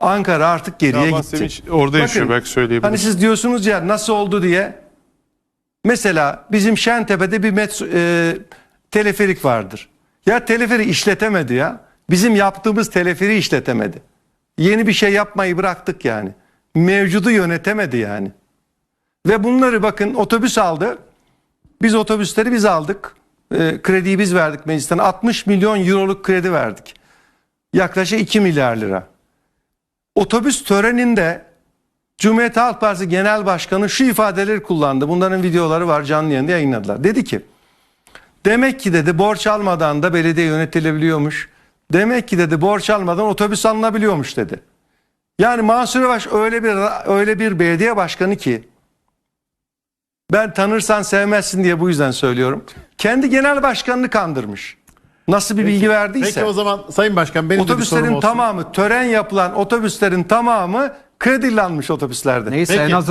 Ankara artık geriye Şaban gitti. Sevinç orada yaşıyor belki söyleyebilir. Hani siz diyorsunuz ya nasıl oldu diye. Mesela bizim Şentepe'de bir metro, e, teleferik vardır. Ya teleferi işletemedi ya. Bizim yaptığımız teleferi işletemedi. Yeni bir şey yapmayı bıraktık yani. Mevcudu yönetemedi yani. Ve bunları bakın otobüs aldı. Biz otobüsleri biz aldık. E, krediyi biz verdik meclisten. 60 milyon euroluk kredi verdik. Yaklaşık 2 milyar lira. Otobüs töreninde Cumhuriyet Halk Partisi Genel Başkanı şu ifadeleri kullandı. Bunların videoları var canlı yayında yayınladılar. Dedi ki demek ki dedi borç almadan da belediye yönetilebiliyormuş. Demek ki dedi borç almadan otobüs alınabiliyormuş dedi. Yani Mansur Yavaş öyle bir öyle bir belediye başkanı ki ben tanırsan sevmezsin diye bu yüzden söylüyorum. Kendi genel başkanını kandırmış. Nasıl bir bilgi verdiyse. Peki o zaman Sayın Başkan benim de bir sorum Otobüslerin olsun. tamamı tören yapılan otobüslerin tamamı kredilenmiş otobüslerde. Neyse Peki. en az